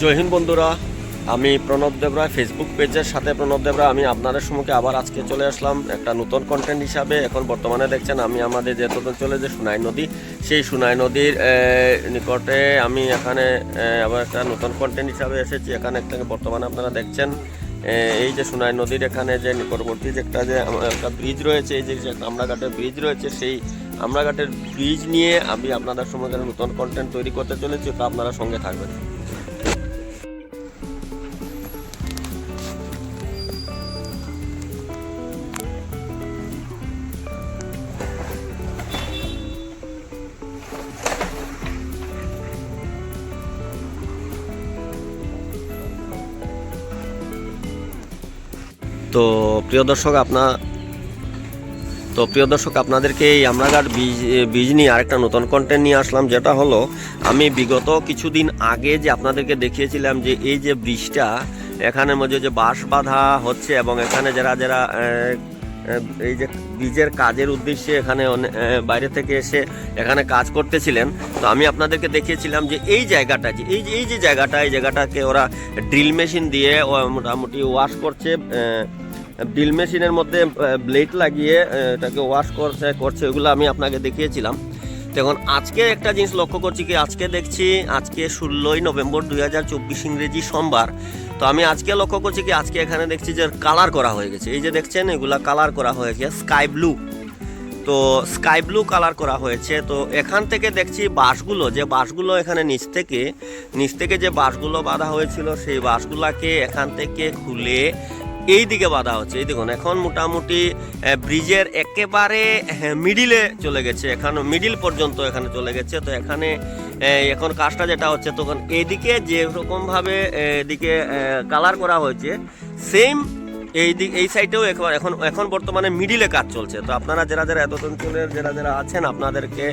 জয় হিন্দ বন্ধুরা, আমি প্রণব দেবরায় ফেসবুক পেজের সাথে প্রণব দেবরা। আমি আপনাদের সম্মুখে আবার আজকে চলে আসলাম একটা নতুন কন্টেন্ট হিসাবে। এখন বর্তমানে দেখছেন, আমি আমাদের যে চলে যে সুনাই নদী, সেই সুনাই নদীর নিকটে আমি এখানে আবার একটা নতুন কন্টেন্ট হিসাবে এসেছি। এখানে একটা বর্তমানে আপনারা দেখছেন এই যে সুনাই নদীর এখানে যে নিকটবর্তী যে একটা যে একটা ব্রিজ রয়েছে, এই যে যে আমরাঘাটের ব্রিজ রয়েছে, সেই আমরাঘাটের ব্রিজ নিয়ে আমি আপনাদের সম্মুখে নতুন কন্টেন্ট তৈরি করতে চলেছি। তো আপনারা সঙ্গে থাকবেন। তো প্রিয় দর্শক আপনার তো প্রিয় দর্শক, আপনাদেরকে এই আমরাঘাট বীজ বীজ নিয়ে আরেকটা নতুন কন্টেন্ট নিয়ে আসলাম, যেটা হলো, আমি বিগত কিছুদিন আগে যে আপনাদেরকে দেখিয়েছিলাম যে এই যে ব্রিজটা এখানে মধ্যে যে বাঁশ বাঁধা হচ্ছে এবং এখানে যারা যারা এই যে বীজের কাজের উদ্দেশ্যে এখানে বাইরে থেকে এসে এখানে কাজ করতেছিলেন, তো আমি আপনাদেরকে দেখিয়েছিলাম যে এই জায়গাটা, যে এই যে এই যে জায়গাটা, এই জায়গাটাকে ওরা ড্রিল মেশিন দিয়ে মোটামুটি ওয়াশ করছে ড্রিল মেশিনের মধ্যে ব্লেড লাগিয়ে এটাকে ওয়াশ করছে করছে, ওগুলো আমি আপনাকে দেখিয়েছিলাম। দেখুন, আজকে একটা জিনিস লক্ষ্য করছি কি, আজকে দেখছি, আজকে ষোলোই নভেম্বর দুই হাজার চব্বিশ ইংরেজি সোমবার। তো আমি আজকে লক্ষ্য করছি কি, আজকে এখানে দেখছি যে কালার করা হয়ে গেছে। এই যে দেখছেন, এগুলা কালার করা হয়েছে স্কাই ব্লু তো স্কাই ব্লু কালার করা হয়েছে। তো এখান থেকে দেখছি বাঁশগুলো, যে বাঁশগুলো এখানে নিচ থেকে নিচ থেকে যে বাঁশগুলো বাঁধা হয়েছিল, সেই বাঁশগুলাকে এখান থেকে খুলে এই দিকে বাঁধা হচ্ছে। এই দেখুন, এখন মোটামুটি ব্রিজের একেবারে মিডিলে চলে গেছে। এখন মিডিল পর্যন্ত এখানে চলে গেছে। তো এখানে এখন কাজটা যেটা হচ্ছে, তখন এইদিকে যেরকমভাবে এদিকে কালার করা হয়েছে সেম এই দিক এই সাইডেও এখন এখন এখন বর্তমানে মিডিলে কাজ চলছে। তো আপনারা যারা যারা এত অঞ্চলের যারা যারা আছেন, আপনাদেরকে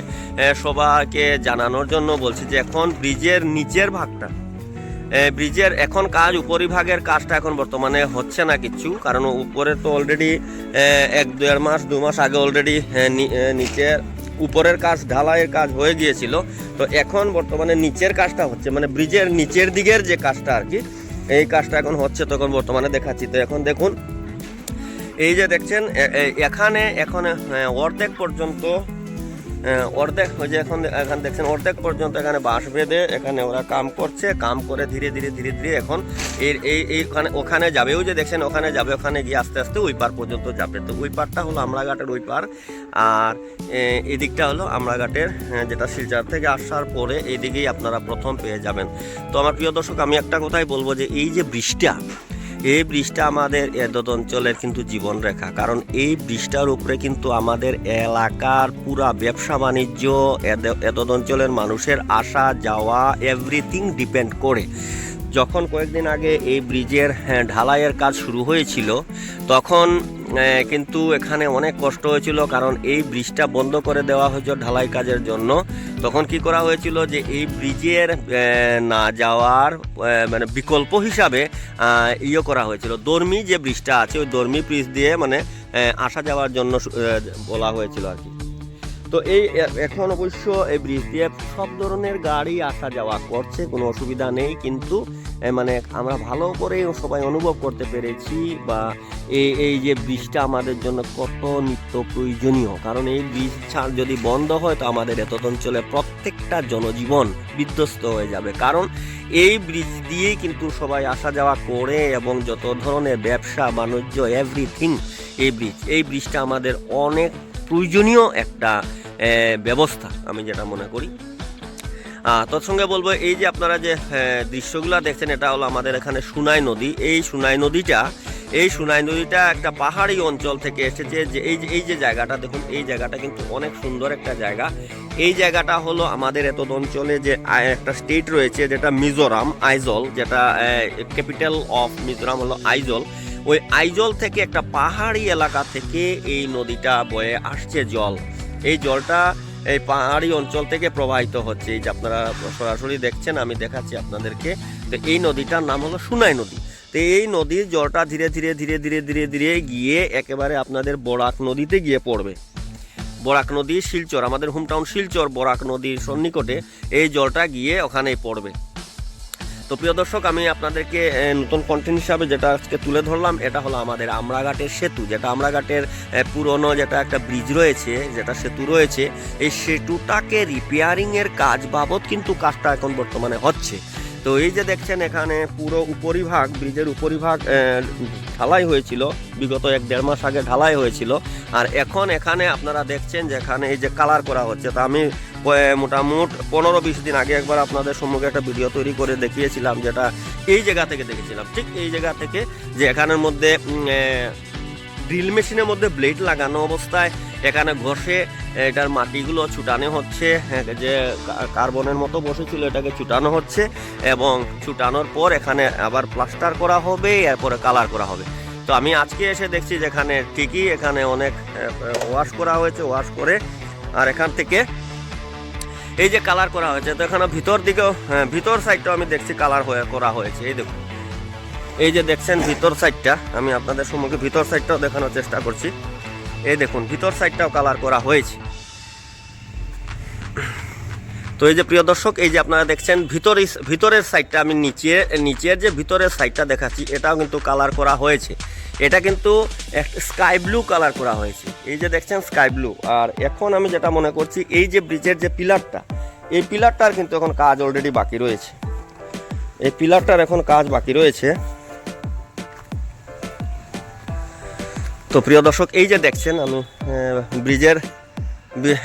সবাইকে জানানোর জন্য বলছি যে এখন ব্রিজের নিচের ভাগটা ব্রিজের এখন কাজ উপরিভাগের কাজটা এখন বর্তমানে হচ্ছে না কিছু কারণ উপরে তো অলরেডি এক দেড় মাস দু মাস আগে অলরেডি নিচে উপরের কাজ ঢালাইয়ের কাজ হয়ে গিয়েছিল। তো এখন বর্তমানে নিচের কাজটা হচ্ছে মানে ব্রিজের নিচের দিকের যে কাজটা আর কি এই কাজটা এখন হচ্ছে তখন বর্তমানে দেখাচ্ছি। তো এখন দেখুন এই যে দেখছেন এখানে এখন আহ, অর্ধেক পর্যন্ত অর্ধেক যে এখন এখানে দেখছেন অর্ধেক পর্যন্ত এখানে বাঁশ বেঁধে এখানে ওরা কাম করছে কাম করে ধীরে ধীরে ধীরে ধীরে এখন এর এই এইখানে ওখানে যাবেও যে দেখছেন ওখানে যাবে ওখানে গিয়ে আস্তে আস্তে ওই পার পর্যন্ত যাবে। তো ওই পারটা হলো আমরাঘাটের ওই পার। আর এ, এই দিকটা হলো আমরাঘাটের যেটা শিলচর থেকে আসার পরে এই দিকেই আপনারা প্রথম পেয়ে যাবেন। তো আমার প্রিয় দর্শক আমি একটা কথাই বলব যে এই যে বৃষ্টিটা এই ব্রিজটা আমাদের এদত অঞ্চলের কিন্তু জীবন রেখা। কারণ এই ব্রিজটার উপরে কিন্তু আমাদের এলাকার পুরা ব্যবসা বাণিজ্য এদ- এদত অঞ্চলের মানুষের আসা যাওয়া এভরিথিং ডিপেন্ড করে। যখন কয়েকদিন আগে এই ব্রিজের হ্যাঁ, ঢালাইয়ের কাজ শুরু হয়েছিল তখন কিন্তু এখানে অনেক কষ্ট হয়েছিল কারণ এই ব্রিজটা বন্ধ করে দেওয়া হয়েছিল ঢালাই কাজের জন্য। তখন কি করা হয়েছিল যে এই ব্রিজের না যাওয়ার মানে বিকল্প হিসাবে ইয়ে করা হয়েছিল। দর্মি যে ব্রিজটা আছে ওই দর্মি ব্রিজ দিয়ে মানে আসা যাওয়ার জন্য বলা হয়েছিল আর কি। তো এই এখন অবশ্য এই ব্রিজ দিয়ে সব ধরনের গাড়ি আসা যাওয়া করছে, কোনো অসুবিধা নেই, কিন্তু মানে আমরা ভালো করে সবাই অনুভব করতে পেরেছি বা এই এই যে ব্রিজটা আমাদের জন্য কত নিত্য প্রয়োজনীয়। কারণ এই ব্রিজ ছাড় যদি বন্ধ হয়, তো আমাদের এত অঞ্চলে প্রত্যেকটা জনজীবন বিধ্বস্ত হয়ে যাবে। কারণ এই ব্রিজ দিয়েই কিন্তু সবাই আসা যাওয়া করে এবং যত ধরনের ব্যবসা, বাণিজ্য এভরিথিং এই ব্রিজ এই ব্রিজটা আমাদের অনেক প্রয়োজনীয় একটা ব্যবস্থা, আমি যেটা মনে করি। তৎসঙ্গে বলব এই যে আপনারা যে দৃশ্যগুলো দেখছেন, এটা হলো আমাদের এখানে সুনাই নদী। এই সুনাই নদীটা, এই সুনাই নদীটা একটা পাহাড়ি অঞ্চল থেকে এসেছে যে, এই যে এই যে জায়গাটা, দেখুন, এই জায়গাটা কিন্তু অনেক সুন্দর একটা জায়গা। এই জায়গাটা হলো আমাদের এত অঞ্চলে যে একটা স্টেট রয়েছে যেটা মিজোরাম, আইজল, যেটা ক্যাপিটাল অফ মিজোরাম হলো আইজল। ওই আইজল থেকে একটা পাহাড়ি এলাকা থেকে এই নদীটা বয়ে আসছে জল। এই জলটা এই পাহাড়ি অঞ্চল থেকে প্রবাহিত হচ্ছে। এই যে আপনারা সরাসরি দেখছেন, আমি দেখাচ্ছি আপনাদেরকে। তো এই নদীটার নাম হলো সুনাই নদী। তো এই নদীর জলটা ধীরে ধীরে ধীরে ধীরে ধীরে ধীরে গিয়ে একেবারে আপনাদের বরাক নদীতে গিয়ে পড়বে। বরাক নদী শিলচর, আমাদের হোমটাউন শিলচর বরাক নদীর সন্নিকটে এই জলটা গিয়ে ওখানেই পড়বে। তো প্রিয় দর্শক, আমি আপনাদেরকে নতুন কন্টেন্ট হিসাবে যেটা আজকে তুলে ধরলাম, এটা হলো আমাদের আমরাঘাটের সেতু। যেটা আমরাঘাটের পুরনো যেটা একটা ব্রিজ রয়েছে, যেটা সেতু রয়েছে, এই সেতুটাকে রিপেয়ারিংয়ের কাজ বাবদ কিন্তু কাজটা এখন বর্তমানে হচ্ছে। তো এই যে দেখছেন এখানে পুরো উপরিভাগ ব্রিজের উপরিভাগ ঢালাই হয়েছিল, বিগত এক দেড় মাস আগে ঢালাই হয়েছিল। আর এখন এখানে আপনারা দেখছেন যে এখানে এই যে কালার করা হচ্ছে, তা আমি মোটামুট পনেরো বিশ দিন আগে একবার আপনাদের সম্মুখে একটা ভিডিও তৈরি করে দেখিয়েছিলাম যেটা এই জায়গা থেকে দেখেছিলাম। ঠিক এই জায়গা থেকে যে এখানের মধ্যে ড্রিল মেশিনের মধ্যে ব্লেড লাগানো অবস্থায় এখানে ঘষে এটার মাটিগুলো ছুটানো হচ্ছে হ্যাঁ, যে কার্বনের মতো বসেছিল এটাকে ছুটানো হচ্ছে এবং ছুটানোর পর এখানে আবার প্লাস্টার করা হবে এরপরে কালার করা হবে। তো আমি আজকে এসে দেখছি যেখানে ঠিকই এখানে অনেক ওয়াশ করা হয়েছে ওয়াশ করে আর এখান থেকে এই যে কালার করা হয়েছে তো এখানে ভিতর দিকেও হ্যাঁ, ভিতর সাইডটাও আমি দেখছি কালার হয়ে করা হয়েছে এই দেখুন। এই যে দেখছেন ভিতর সাইডটা আমি আপনাদের সম্মুখে ভিতর সাইডটাও দেখানোর চেষ্টা করছি। এই দেখুন ভিতর সাইডটাও কালার করা হয়েছে। তো এই যে প্রিয় দর্শক এই যে আপনারা দেখছেন ভিতর ভিতরের সাইডটা আমি নিচে নিচের যে ভিতরের সাইডটা দেখাচ্ছি এটাও কিন্তু কালার করা হয়েছে। এটা কিন্তু স্কাই ব্লু কালার করা হয়েছে। এই যে দেখছেন স্কাই ব্লু আর এখন আমি যেটা মনে করছি এই যে ব্রিজের যে পিলারটা এই পিলারটার কিন্তু এখন কাজ অলরেডি বাকি রয়েছে। এই পিলারটার এখন কাজ বাকি রয়েছে। তো প্রিয় দর্শক এই যে দেখছেন আমি ব্রিজের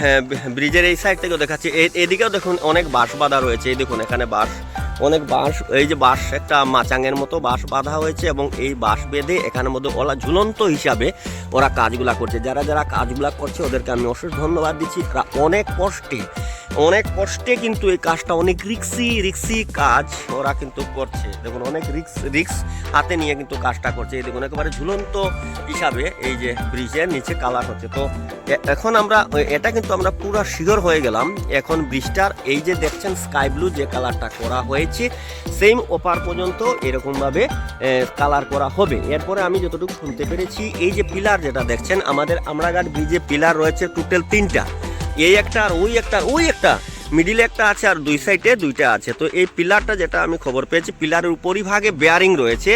হ্যাঁ, ব্রিজের এই সাইড থেকেও দেখাচ্ছি। এদিকেও দেখুন অনেক বাঁশ বাঁধা রয়েছে। এই দেখুন এখানে বাঁশ। অনেক বাঁশ, এই যে বাঁশ একটা মাচাঙের মতো বাঁশ বাঁধা হয়েছে এবং এই বাঁশ বেঁধে এখানের মধ্যে ওলা ঝুলন্ত হিসাবে ওরা কাজগুলা করছে। যারা যারা কাজগুলা করছে, ওদেরকে আমি অশেষ ধন্যবাদ দিচ্ছি। অনেক কষ্টে অনেক কষ্টে কিন্তু এই কাজটা, অনেক রিক্সি রিক্সি কাজ ওরা কিন্তু করছে। দেখুন, অনেক রিক্স রিক্স হাতে নিয়ে কিন্তু কাজটা করছে। এই দেখুন, একেবারে ঝুলন্ত হিসাবে এই যে ব্রিজের নিচে কালার হচ্ছে। তো এখন আমরা এটা কিন্তু আমরা পুরো শিওর হয়ে গেলাম। এখন ব্রিজটার এই যে দেখছেন, স্কাই ব্লু যে কালারটা করা হয়েছে, সেম ওপার পর্যন্ত এরকমভাবে কালার করা হবে। এরপরে আমি যতটুকু শুনতে পেরেছি, এই যে পিলার যেটা দেখছেন, আমাদের আমরাঘাট ব্রিজে পিলার রয়েছে টোটাল তিনটা। এই একটা আর ওই একটা আর ওই একটা মিডিলে একটা আছে আর দুই সাইডে দুইটা আছে। তো এই পিলারটা যেটা আমি খবর পেয়েছি, পিলারের উপরই ভাগে বেয়ারিং রয়েছে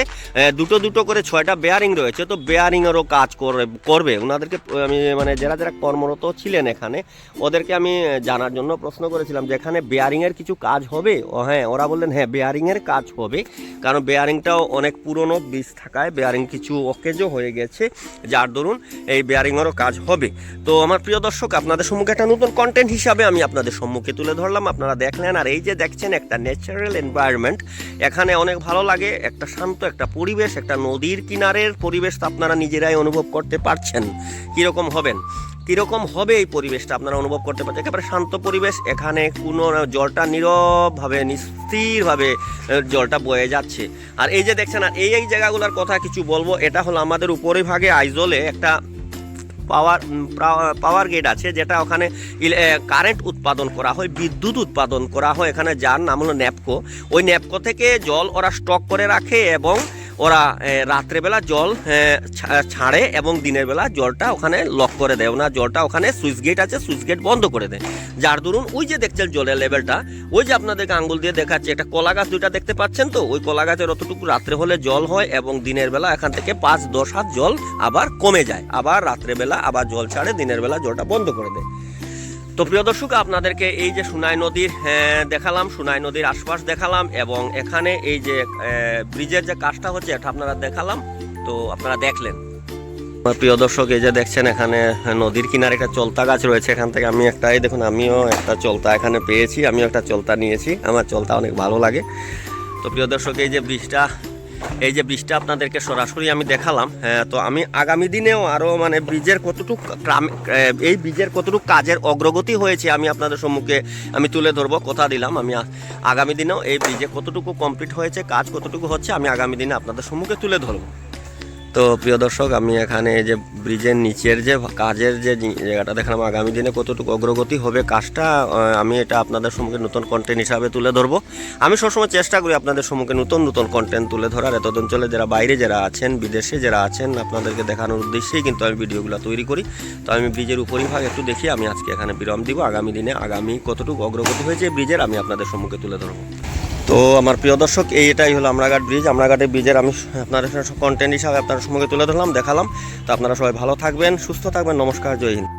দুটো দুটো করে ছয়টা বেয়ারিং রয়েছে। তো বেয়ারিংয়েরও কাজ করে করবে। ওনাদেরকে, আমি মানে যারা যারা কর্মরত ছিলেন এখানে, ওদেরকে আমি জানার জন্য প্রশ্ন করেছিলাম যে এখানে বেয়ারিংয়ের কিছু কাজ হবে? ও হ্যাঁ ওরা বললেন হ্যাঁ বেয়ারিংয়ের কাজ হবে। কারণ বেয়ারিংটাও অনেক পুরনো বীজ থাকায় বেয়ারিং কিছু অকেজও হয়ে গেছে। যার দরুন এই বেয়ারিংয়েরও কাজ হবে। তো আমার প্রিয় দর্শক, আপনাদের সম্মুখে একটা নতুন কন্টেন্ট হিসাবে আমি আপনাদের সম্মুখে তুলে ধরলাম, আপনারা দেখলেন। আর এই যে দেখছেন একটা ন্যাচারাল এনভায়রনমেন্ট এখানে অনেক ভালো লাগে। একটা শান্ত একটা পরিবেশ, একটা নদীর কিনারের পরিবেশ তো আপনারা নিজেরাই অনুভব করতে পারছেন। কীরকম হবেন? কীরকম হবে এই পরিবেশটা আপনারা অনুভব করতে পারছেন? একেবারে শান্ত পরিবেশ, এখানে কোনো জলটা নীরবভাবে, নিস্থিরভাবে জলটা বয়ে যাচ্ছে। আর এই যে দেখছেন, আর এই এই জায়গাগুলোর কথা কিছু বলব, এটা হলো আমাদের উপরে ভাগে আইজলে একটা পাওয়ার পাওয়ার গেট আছে যেটা ওখানে কারেন্ট উৎপাদন করা হয়, বিদ্যুৎ উৎপাদন করা হয়। এখানে যার নাম হলো ন্যাপকো ওই ন্যাপকো থেকে জল ওরা স্টক করে রাখে এবং ওরা রাত্রেবেলা জল ছাড়ে এবং দিনের বেলা জলটা ওখানে লক করে দেয়। ওনার জলটা ওখানে সুইচ গেট আছে সুইচ গেট বন্ধ করে দেয়। যার দরুন ওই যে দেখছেন জলের লেভেলটা, ওই যে আপনাদেরকে আঙ্গুল দিয়ে দেখাচ্ছে একটা কলা গাছ দুইটা দেখতে পাচ্ছেন তো? ওই কলা গাছের অতটুকু রাত্রে হলে জল হয় এবং দিনের বেলা এখান থেকে পাঁচ দশ হাত জল আবার কমে যায়। আবার রাত্রেবেলা আবার জল ছাড়ে, দিনের বেলা জলটা বন্ধ করে দেয়। তো প্রিয় দর্শক আপনাদেরকে এই যে সুনাই নদীর আহ, দেখালাম সুনাই নদীর আশপাশ দেখালাম এবং এখানে এই যে ব্রিজের যে কাজটা হচ্ছে এটা আপনারা দেখালাম। তো আপনারা দেখলেন। আমার প্রিয় দর্শক এই যে দেখছেন এখানে নদীর কিনারে একটা চলতা গাছ রয়েছে। এখান থেকে আমি একটা এই দেখুন আমিও একটা চলতা এখানে পেয়েছি আমিও একটা চলতা নিয়েছি। আমার চলতা অনেক ভালো লাগে। তো প্রিয় দর্শক এই যে ব্রিজটা এই যে বীজটা আপনাদেরকে সরাসরি আমি দেখালাম হ্যাঁ, তো আমি আগামী দিনেও আরও মানে বীজের কতটুকু এই বীজের কতটুকু কাজের অগ্রগতি হয়েছে আমি আপনাদের সম্মুখে আমি তুলে ধরবো কথা দিলাম আমি আগামী দিনেও এই বীজে কতটুকু কমপ্লিট হয়েছে কাজ কতটুকু হচ্ছে আমি আগামী দিনে আপনাদের সম্মুখে তুলে ধরবো। তো প্রিয় দর্শক, আমি এখানে যে ব্রিজের নিচের যে কাজের যে জায়গাটা দেখালাম, আগামী দিনে কতটুকু অগ্রগতি হবে কাজটা আমি এটা আপনাদের সম্মুখে নতুন কন্টেন্ট হিসাবে তুলে ধরবো। আমি সবসময় চেষ্টা করি আপনাদের সম্মুখে নতুন নতুন কন্টেন্ট তুলে ধরার। এত অঞ্চলে যারা বাইরে যারা আছেন, বিদেশে যারা আছেন, আপনাদেরকে দেখানোর উদ্দেশ্যেই কিন্তু আমি ভিডিওগুলো তৈরি করি। তো আমি ব্রিজের উপরিভাগ একটু দেখি, আমি আজকে এখানে বিরাম দিব। আগামী দিনে আগামী কতটুকু অগ্রগতি হয়েছে ব্রিজের, আমি আপনাদের সম্মুখে তুলে ধরবো। তো আমার প্রিয় দর্শক, এই এটাই হলো আমরাঘাট ব্রিজ। আমরাঘাটের ব্রিজের আমি আপনার কন্টেন্ট হিসাবে আপনার সঙ্গে তুলে ধরলাম, দেখালাম। তো আপনারা সবাই ভালো থাকবেন, সুস্থ থাকবেন, নমস্কার, জয় হিন্দ।